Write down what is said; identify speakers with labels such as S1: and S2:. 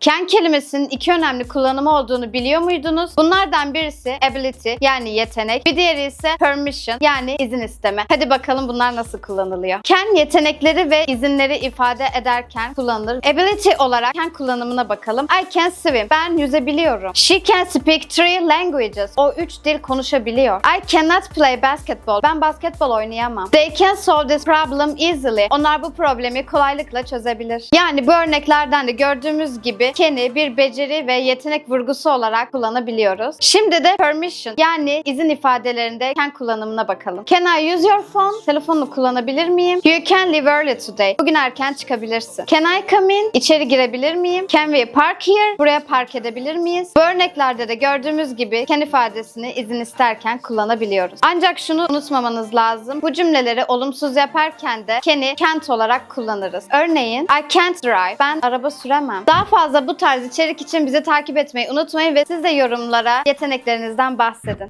S1: Can kelimesinin iki önemli kullanımı olduğunu biliyor muydunuz? Bunlardan birisi ability yani yetenek, bir diğeri ise permission yani izin isteme. Hadi bakalım bunlar nasıl kullanılıyor. Can yetenekleri ve izinleri ifade ederken kullanılır. Ability olarak can kullanımına bakalım. I can swim. Ben yüzebiliyorum. She can speak three languages. O üç dil konuşabiliyor. I cannot play basketball. Ben basketbol oynayamam. They can solve this problem easily. Onlar bu problemi kolaylıkla çözebilir. Yani bu örneklerden de gördüğümüz gibi can'i bir beceri ve yetenek vurgusu olarak kullanabiliyoruz. Şimdi de permission yani izin ifadelerinde can kullanımına bakalım. Can I use your phone? Telefonunu kullanabilir miyim? You can leave early today. Bugün erken çıkabilirsin. Can I come in? İçeri girebilir miyim? Can we park here? Buraya park edebilir miyiz? Bu örneklerde de gördüğümüz gibi can ifadesini izin isterken kullanabiliyoruz. Ancak şunu unutmamanız lazım. Bu cümleleri olumsuz yaparken de can'i can't olarak kullanırız. Örneğin I can't drive. Ben araba süremem. Daha fazla bu tarz içerik için bizi takip etmeyi unutmayın ve siz de yorumlara yeteneklerinizden bahsedin.